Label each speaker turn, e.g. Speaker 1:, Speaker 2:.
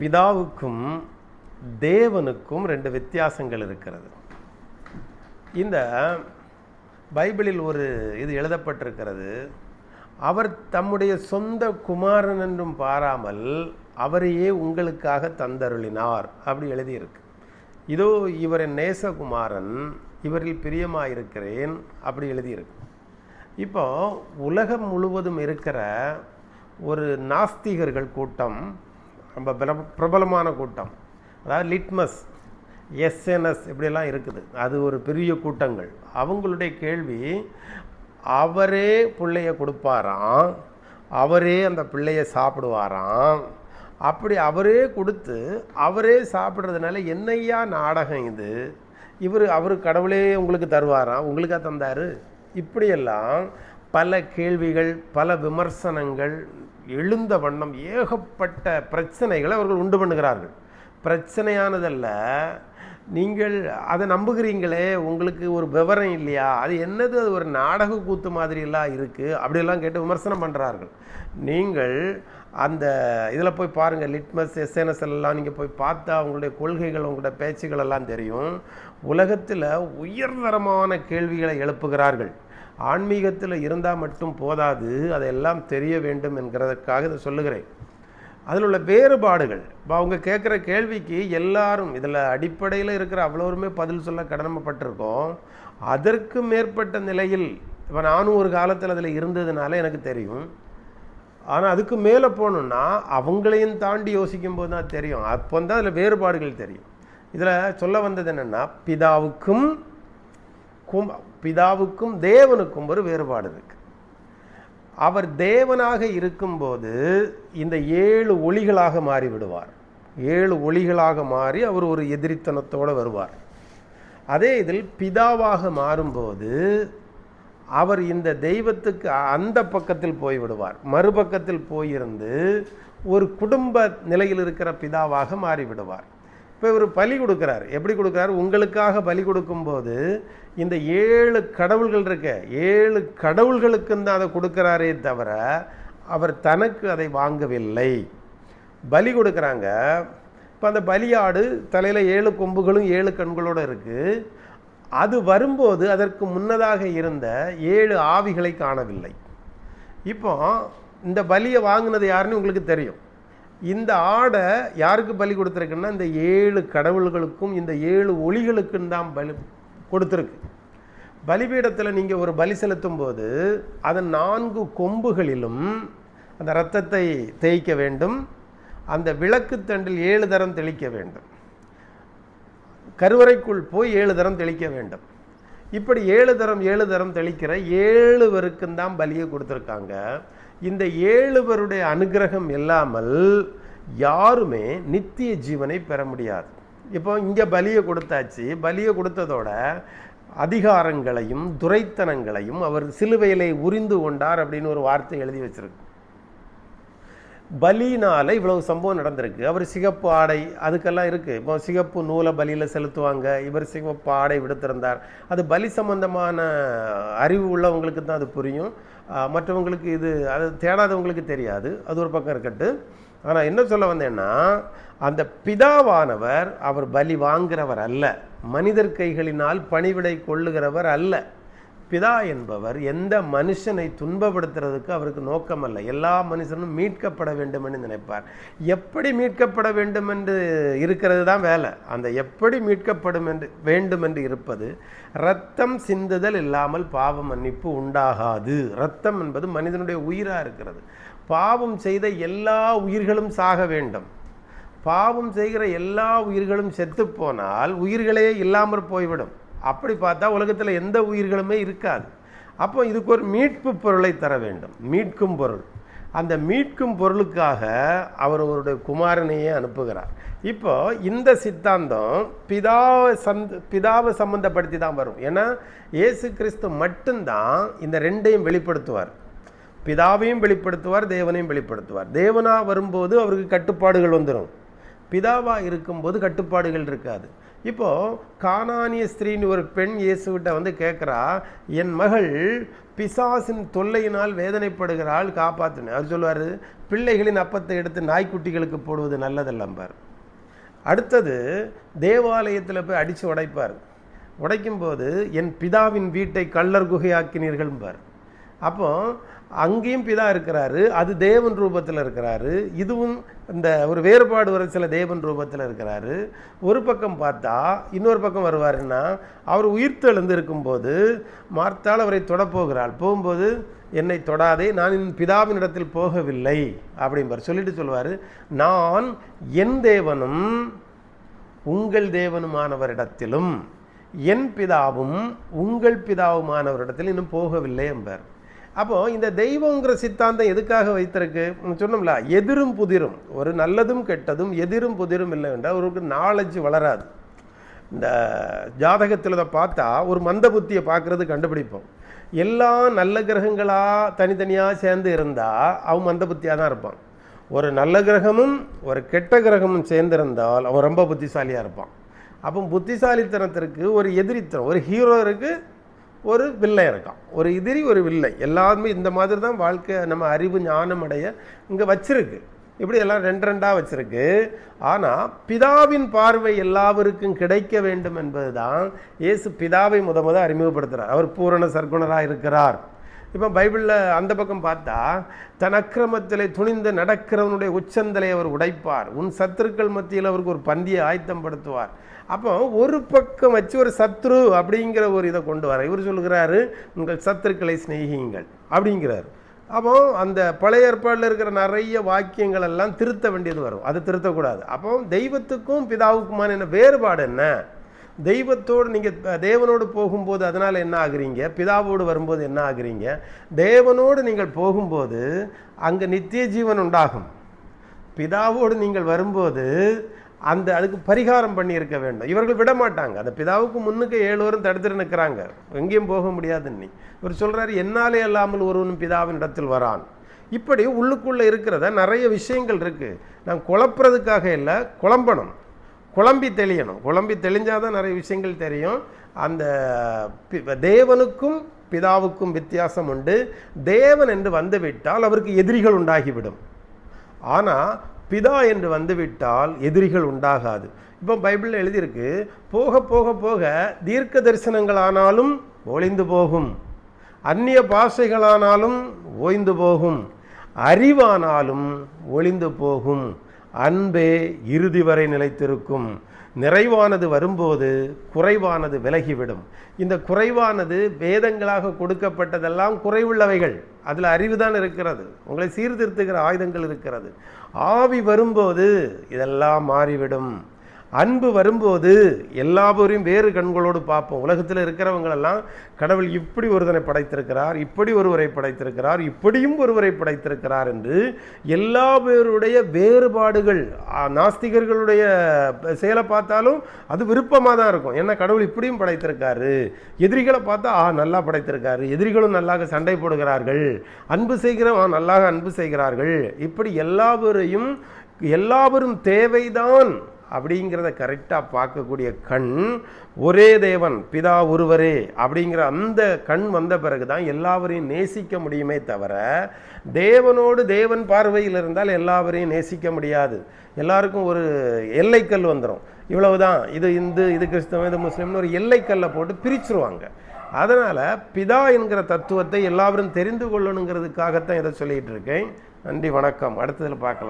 Speaker 1: பிதாவுக்கும் தேவனுக்கும் ரெண்டு வித்தியாசங்கள் இருக்கிறது. இந்த பைபிளில் ஒரு இது எழுதப்பட்டிருக்கிறது. அவர் தம்முடைய சொந்த குமாரன் என்றும் பாராமல் அவரையே உங்களுக்காக தந்தருளினார் அப்படி எழுதியிருக்கு. இதோ இவரின் நேசகுமாரன் இவரில் பிரியமாயிருக்கிறேன் அப்படி எழுதியிருக்கு. இப்போ உலகம் முழுவதும் இருக்கிற ஒரு நாஸ்திகர்கள் கூட்டம் ரொம்ப பிர பிரபலமான கூட்டம். அதாவது லிட்மஸ் எஸ்என்எஸ் இப்படியெல்லாம் இருக்குது. அது ஒரு பெரிய கூட்டங்கள். அவங்களுடைய கேள்வி அவரே பிள்ளைய கொடுப்பாராம் அவரே அந்த பிள்ளைய சாப்பிடுவாராம். அப்படி அவரே கொடுத்து அவரே சாப்பிட்றதுனால என்னையா நாடகம் இது? இவர் அவர் கடவுளே உங்களுக்கு தருவாராம் உங்களுக்காக தந்தார். இப்படியெல்லாம் பல கேள்விகள் பல விமர்சனங்கள் எழுந்த வண்ணம் ஏகப்பட்ட பிரச்சனைகளை அவர்கள் உண்டு பண்ணுகிறார்கள். பிரச்சனையானதல்ல நீங்கள் அதை நம்புகிறீங்களே உங்களுக்கு ஒரு விவரம் இல்லையா அது என்னது அது ஒரு நாடக கூத்து மாதிரியெல்லாம் இருக்குது அப்படியெல்லாம் கேட்டு விமர்சனம் பண்ணுறார்கள் நீங்கள் அந்த இதில் போய் பாருங்கள் லிட்மஸ் எஸ்என்எஸ் எல்லாம் நீங்கள் போய் பார்த்தா அவங்களுடைய கொள்கைகள் உங்களுடைய பேச்சுகள் எல்லாம் தெரியும். உலகத்தில் உயர்தரமான கேள்விகளை எழுப்புகிறார்கள். ஆன்மீகத்தில் இருந்தால் மட்டும் போதாது அதையெல்லாம் தெரிய வேண்டும் என்கிறதற்காக இதை சொல்லுகிறேன். அதில் உள்ள வேறுபாடுகள் இப்போ அவங்க கேட்குற கேள்விக்கு எல்லாரும் இதில் அடிப்படையில் இருக்கிற அவ்வளோருமே பதில் சொல்ல கடமைப்பட்டிருக்கோம். அதற்கு மேற்பட்ட நிலையில் இப்போ நானும் ஒரு காலத்தில் அதில் இருந்ததுனால எனக்கு தெரியும். ஆனால் அதுக்கு மேலே போகணுன்னா அவங்களையும் தாண்டி யோசிக்கும் போது தான் தெரியும். அப்போ தான் அதில் வேறுபாடுகள் தெரியும். இதில் சொல்ல வந்தது என்னென்னா பிதாவுக்கும் கும் பிதாவுக்கும் தேவனுக்கும் ஒரு வேறுபாடு இருக்கு. அவர் தேவனாக இருக்கும்போது இந்த ஏழு ஒளிகளாக மாறி விடுவார். ஏழு ஒளிகளாக மாறி அவர் ஒரு எதிரித்தனத்தோடு வருவார். அதே இதில் பிதாவாக மாறும்போது அவர் இந்த தெய்வத்துக்கு அந்த பக்கத்தில் போய் விடுவார். மறுபக்கத்தில் போயிருந்து ஒரு குடும்ப நிலையில் இருக்கிற பிதாவாக மாறிவிடுவார் இப்போ இவர் பலி கொடுக்குறார். எப்படி கொடுக்குறாரு? உங்களுக்காக பலி கொடுக்கும்போது இந்த ஏழு கடவுள்கள் இருக்க ஏழு கடவுள்களுக்கும் தான் அதை கொடுக்குறாரே தவிர அவர் தனக்கு அதை வாங்கவில்லை. பலி கொடுக்குறாங்க. இப்போ அந்த பலியாடு தலையில் ஏழு கொம்புகளும் ஏழு கண்களோடு இருக்குது அது வரும்போது அதற்கு முன்னதாக இருந்த ஏழு ஆவிகளை காணவில்லை. இப்போ இந்த பலியை வாங்கினது யாருன்னு உங்களுக்கு தெரியும். இந்த ஆடை யாருக்கு பலி கொடுத்துருக்குன்னா இந்த ஏழு கடவுள்களுக்கும் இந்த ஏழு ஒளிகளுக்கும் தான் பலி கொடுத்துருக்கு. பலிபீடத்தில் நீங்கள் ஒரு பலி செலுத்தும் போது அதன் நான்கு கொம்புகளிலும் அந்த இரத்தத்தை தேய்க்க வேண்டும். அந்த விளக்கு தண்டில் ஏழு தரம் தெளிக்க வேண்டும். கருவறைக்குள் போய் ஏழு தரம் தெளிக்க வேண்டும். இப்படி ஏழு தரம் ஏழு தரம் தெளிக்கிற ஏழு பேருக்கும் தான் பலியை கொடுத்துருக்காங்க. இந்த ஏழுவருடைய அனுகிரகம் இல்லாமல் யாருமே நித்திய ஜீவனை பெற முடியாது. இப்போ இங்கே பலியை கொடுத்தாச்சு. பலியை கொடுத்ததோட அதிகாரங்களையும் துரைத்தனங்களையும் அவர் சிலுவையிலே உரிந்து கொண்டார் அப்படின்னு ஒரு வார்த்தை எழுதி வச்சிருக்கு. பலினால் இவ்வளவு சம்பவம் நடந்திருக்கு. அவர் சிகப்பு ஆடை அதுக்கெல்லாம் இருக்குது இப்போ சிகப்பு நூலை பலியில் செலுத்துவாங்க. இவர் சிகப்பு ஆடை விடுத்திருந்தார். அது பலி சம்பந்தமான அறிவு உள்ளவங்களுக்கு தான் அது புரியும். மற்றவங்களுக்கு இது அது தேடாதவங்களுக்கு தெரியாது. அது ஒரு பக்கம் இருக்கட்டு. ஆனால் என்ன சொல்ல வந்தேன்னா அந்த பிதாவானவர் அவர் பலி வாங்குகிறவர் அல்ல. மனிதர் கைகளினால் பணிவிடை கொள்ளுகிறவர் அல்ல. பிதா என்பவர் எந்த மனுஷனை துன்பப்படுத்துறதுக்கு அவருக்கு நோக்கம் அல்ல எல்லா மனுஷனும் மீட்கப்பட வேண்டும் என்று நினைப்பார். எப்படி மீட்கப்பட வேண்டும் என்று இருக்கிறது தான் வேலை. அந்த எப்படி மீட்கப்படும் என்று வேண்டும் என்று இருப்பது ரத்தம் சிந்துதல் இல்லாமல் பாவ மன்னிப்பு உண்டாகாது. ரத்தம் என்பது மனிதனுடைய உயிராக இருக்கிறது. பாவம் செய்த எல்லா உயிர்களும் சாக வேண்டும். பாவம் செய்கிற எல்லா உயிர்களும் செத்து போனால் உயிர்களே இல்லாமற் போய்விடும். அப்படி பார்த்தா உலகத்தில் எந்த உயிர்களுமே இருக்காது. அப்போ இதுக்கு ஒரு மீட்பு பொருளை தர வேண்டும். மீட்கும் பொருள். அந்த மீட்கும் பொருளுக்காக அவர் அவருடைய குமாரனையே அனுப்புகிறார். இப்போ இந்த சித்தாந்தம் பிதாவை சந்த பிதாவை சம்மந்தப்படுத்தி தான் வரும். ஏன்னா இயேசு கிறிஸ்து மட்டும்தான் இந்த ரெண்டையும் வெளிப்படுத்துவார். பிதாவையும் வெளிப்படுத்துவார் தேவனையும் வெளிப்படுத்துவார். தேவனா வரும்போது அவருக்கு கட்டுப்பாடுகள் வந்துடும் பிதாவாக இருக்கும்போது கட்டுப்பாடுகள் இருக்காது. இப்போது கானானிய ஸ்திரீன்னு ஒரு பெண் இயேசுகிட்ட வந்து கேட்குறா என் மகள் பிசாசின் தொல்லையினால் வேதனைப்படுகிறாள் காப்பாற்றினேன் அவர் சொல்லுவார் பிள்ளைகளின் அப்பத்தை எடுத்து நாய்க்குட்டிகளுக்கு போடுவது நல்லதல்லம்பார் அடுத்தது தேவாலயத்தில் போய் அடித்து உடைப்பார். உடைக்கும்போது என் பிதாவின் வீட்டை கள்ளர் குகையாக்கினீர்கள்பார் அப்போ அங்கேயும் பிதா இருக்கிறாரு அது தேவன் ரூபத்தில் இருக்கிறாரு இதுவும் இந்த ஒரு வேறுபாடு வர சில தேவன் ரூபத்தில் இருக்கிறாரு. ஒரு பக்கம் பார்த்தா இன்னொரு பக்கம் வருவாருன்னா அவர் உயிர்த்தெழுந்து இருக்கும்போது மார்த்தால் அவரை தொடப்போகிறாள். போகும்போது என்னை தொடாதே நான் என் பிதாவின் இடத்தில் போகவில்லை அப்படிம்பார். சொல்லிட்டு சொல்லுவார் நான் என் தேவனும் உங்கள் தேவனுமானவரிடத்திலும் என் பிதாவும் உங்கள் பிதாவுமானவரிடத்தில் இன்னும் போகவில்லை என்பார் அப்போ இந்த தெய்வங்கிற சித்தாந்தம் எதுக்காக வைத்திருக்கு? சொன்னோம்ல எதிரும் புதிரும். ஒரு நல்லதும் கெட்டதும் எதிரும் புதிரும் இல்லை என்றால் அவருக்கு நாலேஜ் வளராது. இந்த ஜாதகத்தில் இதை பார்த்தா ஒரு மந்த புத்தியை பார்க்குறது கண்டுபிடிப்போம். எல்லா நல்ல கிரகங்களாக தனித்தனியாக சேர்ந்து இருந்தால் அவன் மந்த புத்தியாக தான் இருப்பான். ஒரு நல்ல கிரகமும் ஒரு கெட்ட கிரகமும் சேர்ந்திருந்தால் அவன் ரொம்ப புத்திசாலியாக இருப்பான். அப்போ புத்திசாலித்தனத்திற்கு ஒரு எதிரித்தனம் ஒரு ஹீரோ இருக்குது ஒரு வில்லை இருக்கான். ஒரு எதிரி ஒரு வில்லை. எல்லாருமே இந்த மாதிரி தான் வாழ்க்கை நம்ம அறிவு ஞானம் அடைய இங்கே வச்சிருக்கு. இப்படி எல்லாம் ரெண்டு ரெண்டாக வச்சுருக்கு. ஆனால் பிதாவின் பார்வை எல்லாவருக்கும் கிடைக்க வேண்டும் என்பது தான் இயேசு பிதாவை முத முத அறிமுகப்படுத்துகிறார் அவர் பூரண சர்க்குணராக இருக்கிறார் இப்போ பைபிளில் அந்த பக்கம் பார்த்தா தன் அக்கிரமத்திலே துணிந்து நடக்கிறவனுடைய உச்சந்தலை அவர் உடைப்பார். உன் சத்துருக்கள் மத்தியில் அவருக்கு ஒரு பந்தியை ஆயத்தம் படுத்துவார் அப்போ ஒரு பக்கம் வச்சு ஒரு சத்ரு அப்படிங்கிற ஒரு இதை கொண்டு வர இவர் சொல்லுகிறாரு உங்கள் சத்துருக்களை சிநேகியுங்கள் அப்படிங்கிறார். அப்போ அந்த பழைய ஏற்பாடில் இருக்கிற நிறைய வாக்கியங்கள் எல்லாம் திருத்த வேண்டியது வரும். அது திருத்தக்கூடாது. அப்போ தெய்வத்துக்கும் பிதாவுக்குமான என்ன வேறுபாடு என்ன? தெய்வத்தோடு நீங்கள் தேவனோடு போகும்போது அதனால் என்ன ஆகுறீங்க? பிதாவோடு வரும்போது என்ன ஆகுறீங்க? தேவனோடு நீங்கள் போகும்போது அங்கே நித்திய ஜீவன் உண்டாகும். பிதாவோடு நீங்கள் வரும்போது அந்த அதுக்கு பரிகாரம் பண்ணியிருக்க வேண்டும். இவர்கள் விட மாட்டாங்க. அந்த பிதாவுக்கு முன்னுக்கு ஏழுவரும் தடுத்துட்டு நிற்கிறாங்க எங்கேயும் போக முடியாதுன்னு இவர் சொல்கிறாரு என்னாலே அல்லாமல் ஒருவனும் பிதாவின் இடத்தில் வரான். இப்படி உள்ளுக்குள்ளே இருக்கிறத நிறைய விஷயங்கள் இருக்குது நான் குழப்புறதுக்காக இல்லை குழம்பணும். குழம்பி தெளியணும். குழம்பி தெளிஞ்சாதான் நிறைய விஷயங்கள் தெரியும். அந்த பி- தேவனுக்கும் பிதாவுக்கும் வித்தியாசம் உண்டு. தேவன் என்று வந்துவிட்டால் அவருக்கு எதிரிகள் உண்டாகிவிடும். ஆனால் பிதா என்று வந்துவிட்டால் எதிரிகள் உண்டாகாது. இப்போ பைபிளில் எழுதியிருக்கு போக போக போக தீர்க்க தரிசனங்களானாலும் ஒளிந்து போகும். அந்நிய பாஷைகளானாலும் ஓய்ந்து போகும். அறிவானாலும் ஒளிந்து போகும். அன்பே இறுதி வரை நிலைத்திருக்கும். நிறைவானது வரும்போது குறைவானது விலகிவிடும். இந்த குறைவானது வேதங்களாக கொடுக்கப்பட்டதெல்லாம் குறைவுள்ளவைகள். அதில் அறிவு தான் இருக்கிறது. உங்களை சீர்திருத்துகிற ஆயுதங்கள் இருக்கிறது. ஆவி வரும்போது இதெல்லாம் மாறிவிடும். அன்பு வரும்போது எல்லாபோரையும் வேறு கண்களோடு பார்ப்போம். உலகத்தில் இருக்கிறவங்களெல்லாம் கடவுள் இப்படி ஒருதனை படைத்திருக்கிறார் இப்படி ஒருவரை படைத்திருக்கிறார் இப்படியும் ஒருவரை படைத்திருக்கிறார் என்று எல்லா பேருடைய வேறுபாடுகள் நாஸ்திகர்களுடைய செயலை பார்த்தாலும் அது விருப்பமாக தான் இருக்கும். ஏன்னா கடவுள் இப்படியும் படைத்திருக்காரு. எதிரிகளை பார்த்தா ஆ நல்லா படைத்திருக்காரு. எதிரிகளும் நல்லாக சண்டை போடுகிறார்கள். அன்பு செய்கிறவன் ஆ, நல்லாக அன்பு செய்கிறார்கள். இப்படி எல்லாவரையும் எல்லாவரும் தேவைதான். அப்படிங்கிறத கரெக்டாக பார்க்கக்கூடிய கண் ஒரே தேவன் பிதா ஒருவரே அப்படிங்கிற அந்த கண் வந்த பிறகு தான் எல்லாவரையும் நேசிக்க முடியுமே தவிர தேவனோடு தேவன் பார்வையில் இருந்தால் எல்லாவரையும் நேசிக்க முடியாது. எல்லாருக்கும் ஒரு எல்லைக்கல் வந்துடும் இவ்வளவுதான். இது இந்து இது கிறிஸ்தவம் இது முஸ்லீம்னு ஒரு எல்லைக்கல்லை போட்டு பிரிச்சுருவாங்க. அதனால் பிதா என்கிற தத்துவத்தை எல்லாரும் தெரிந்து கொள்ளணுங்கிறதுக்காகத்தான் இதை சொல்லிகிட்டு இருக்கேன். நன்றி வணக்கம். அடுத்ததில் பார்க்கலாம்.